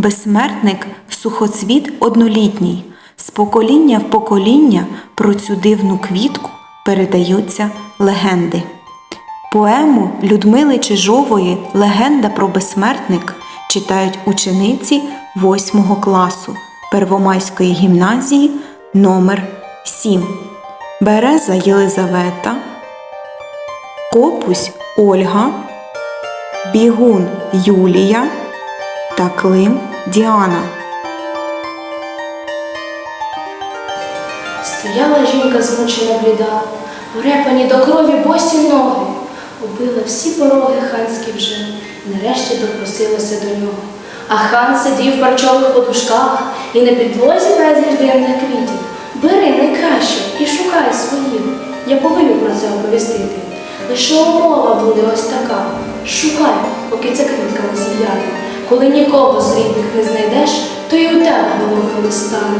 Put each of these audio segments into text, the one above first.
Безсмертник сухоцвіт однолітній. З покоління в покоління про цю дивну квітку передаються легенди. Поему Людмили Чижової Легенда про безсмертник читають учениці 8 класу Первомайської гімназії номер 7 Береза Єлизавета, Копусь Ольга, Бігун Юлія та Клим Діана. Стояла жінка змучена бліда, врепані до крові босі ноги, убила всі пороги ханські вже, нарешті допросилася до нього. А хан сидів в парчових подушках і на підлозі безліч дивних квітів. Бери найкраще і шукай своїх. Я повиню про це оповістити. Лише умова буде ось така. Шукай, поки ця квітка не зів'яне. Коли нікого з рідних не знайдеш, то і у тебе голови не стане.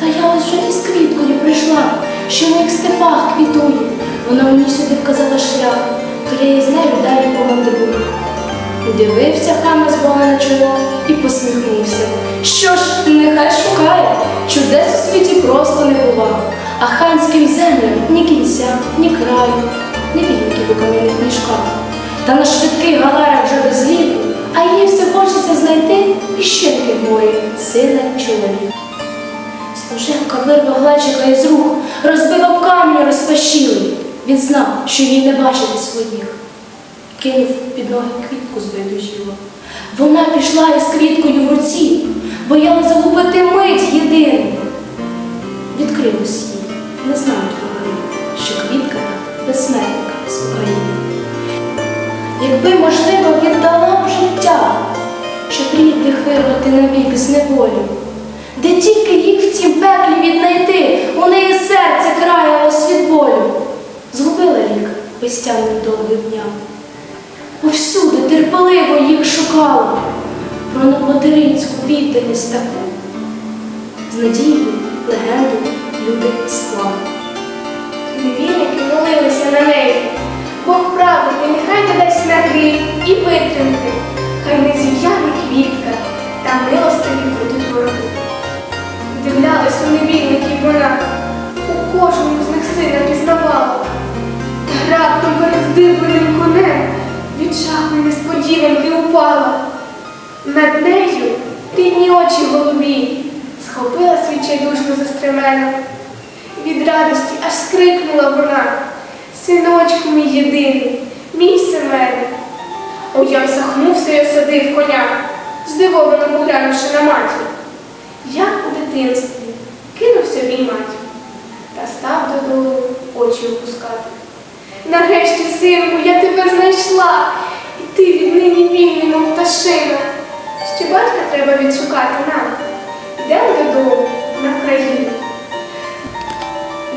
Та я ось вже із квіткою прийшла, що в моїх степах квітує. Вона мені сюди вказала шлях, то я її з нею далі помандрую. Дивився хан з Бога на чоло і посміхнувся. Що ж, нехай шукає, чудес у світі просто не бува, а ханським землям ні кінця, ні краю, ні вільників у кам'яних мішках. Та на швидких галерах вже без ліку, а їй все хочеться знайти піщинки морі, сина чоловік. Служенка вирвав глечика із рук, розбив об камінь розпашілий. Він знав, що їй не бачити своїх. Кинув під ноги квітку збиту жіло. Вона пішла із квіткою в руці, боялась загубити мить єдину. Безтямним довгим дням. Повсюди терпеливо їх шукала, про материнську відданість таку. З надією легенду люди склали. Невірники молилися на неї. Бог правди, нехай надасть снаги і витримки, хай не зів'яне квітка, та милостиві будуть вороги. Дивлялась у невільників вона, у кожному з них сина пізнавала. Над нею рідні очі голубі, схопила відчайдушно за стремена. Від радості аж скрикнула вона. Синочку мій єдиний, мій Семене. О, як захнувся й осадив коня, здивовано поглянувши на матір. Як у дитинстві кинувся мій матір та став додолу очі опускати. Нарешті, синку, я тебе знайшла, і ти віднині вільний, мов пташина. Ще батька треба відшукати нам. Йдемо додому на Вкраїну.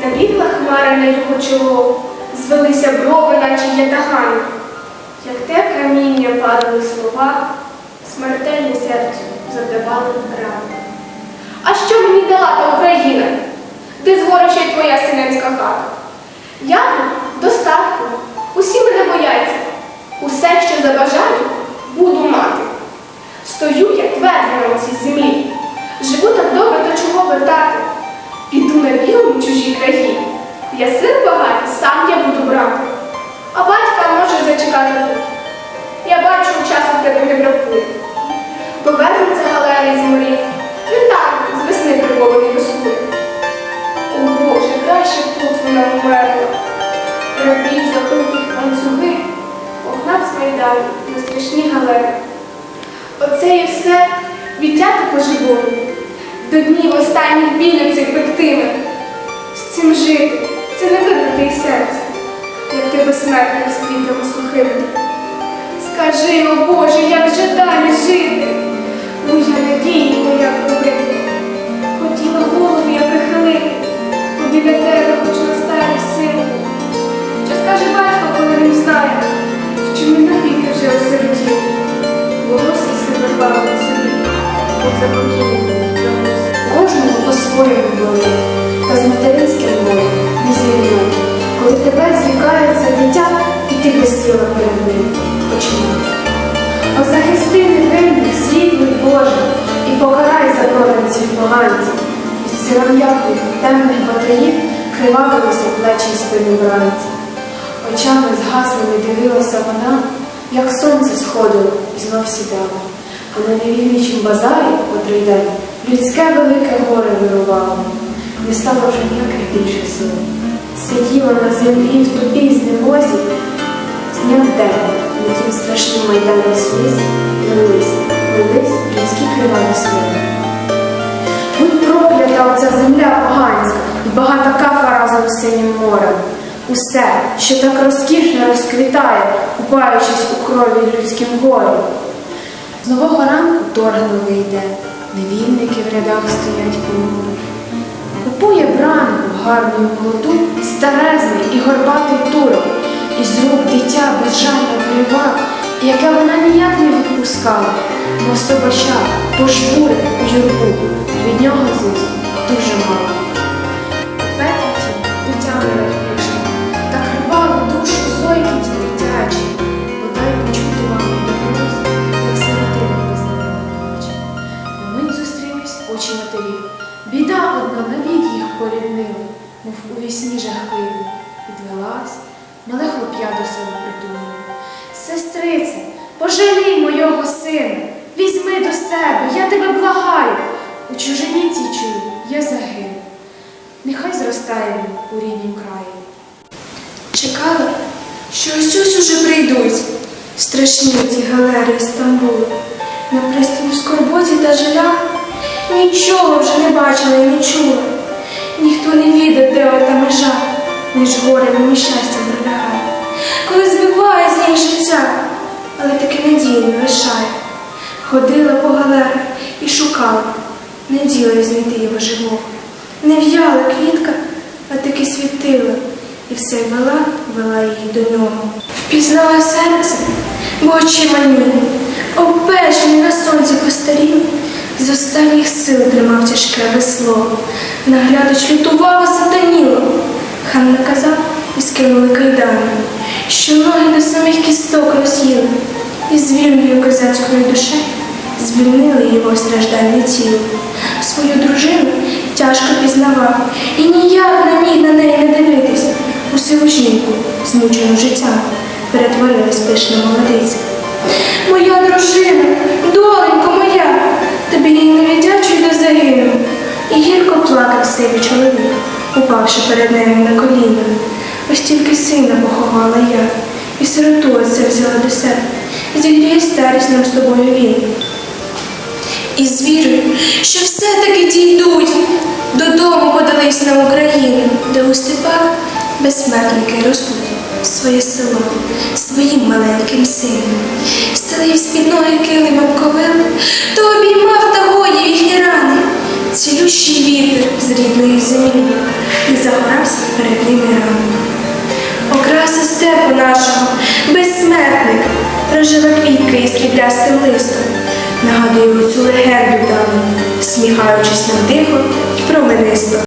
Набігла хмара на його чоло, звелися брови, наче ятагани. Як те каміння падали слова, смертельне серцю завдавали рани. А що мені дала та Україна? Де згора ще й твоя синенська хата? Я достатку, усі мене бояться. Усе, що забажаю, буду мати. Стою я твердо на цій землі. Живу так добре, то чого вертати? Піду на білому чужі краї. Я син багатий, сам я буду брати. А батька може зачекати тут. Я бачу, часу тебе не бракує. Повернеться галерій з морів. Він там, з весни прикований до суду. О Боже, краще тут вона вмерла. Рабів закрутих ланцюги, погнав з майдану на страшні галери. Оце і все відтяти по-живому. До днів останніх біля цих пектиме. З цим жити, це не вибрати із серце, як ти безсмертник з квітами сухими. Скажи, о Боже, як же далі жити? Моя надія, по-своєму та з материнським болем не звільнено. Коли тебе злякається дитя, і ти безсила перед ним починає. О захисти невинних, світлих, Боже, і покарай запроданців поганців. Від сиром'яку темних батаїв кривавилися плечі й спини вранці. Очами згаслими дивилася вона, як сонце сходило і знов сідало. А на невільничім базарі, котрий день, людське велике горе вирувало. Не стало вже ніяких більше сил. Сиділа на землі в тупій зневозі, Зняв день на тім страшнім майдані сліз лились, лились людські криваві сльози. Будь проклята оця земля поганська і багата кафа разом з синім морем. Усе, що так розкішно розквітає, купаючись у крові людським горем. З нового ранку торгнули йде, невільники в рядах стоять понуро. Купує бранку гарну молоду, старезний і горбатий турок, і з рук дитя безжально вирвав, яке вона ніяк не відпускала, мов собача пожбурив у юрбу, від нього зиску дуже мало. Одна навік їх поріднила, мов у вісні жахливі. Підвелась, мале хлоп'я до себе притулила. Сестрице, пожалій мого сина, візьми до себе, я тебе благаю. У чужині цій чую, я загину. Нехай зростає він у ріднім краї. Чекала, що ось ось уже прийдуть. Страшні ті галери Стамбулу. На в скорботі та жалях нічого вже не бачила і не чула. Ніхто не відає, де ота межа, між горем і щастям пролягає. Коли збиває з неї життя, але таки надії не лишає. Ходила по галерах і шукала, наділа знайти його живого. Не в'яла квітка, а таки світила, і все вела, вела її до нього. Впізнала серце, бо очі мані, постарів, з останніх сил тримав тяжке весло, наглядач лютував сатаніло. Хан наказав і скинули кайдани, що ноги до самих кісток роз'їли, і з вільною козацькою душею звільнили його страждальне тіло. Свою дружину тяжко пізнавав і ніяк не міг на неї не дивитись. У жінку, змучену життям, перетворилась пишна молодиця. Моя дружина, доленько моя, тобі їй не віддячую до загину. І гірко плакав сивий чоловік, упавши перед нею на коліна. Ось тільки сина поховала я, і сироту отця взяла до себе. Зігріє старість нам з тобою він. І з вірою, що все-таки дійдуть, додому подались на Україну, де у степах безсмертники ростуть своє село своїм маленьким сином. Стелив з-під ноги килимом ковил, то обіймав та гоїв їхні рани, цілющий вітер з рідної землі і загорався перед ними рано. Окраса степу нашого, безсмертник, прожила квітка із сріблястим листом. Нагадую цю легенду давню, сміхаючись нам тихо й променисто.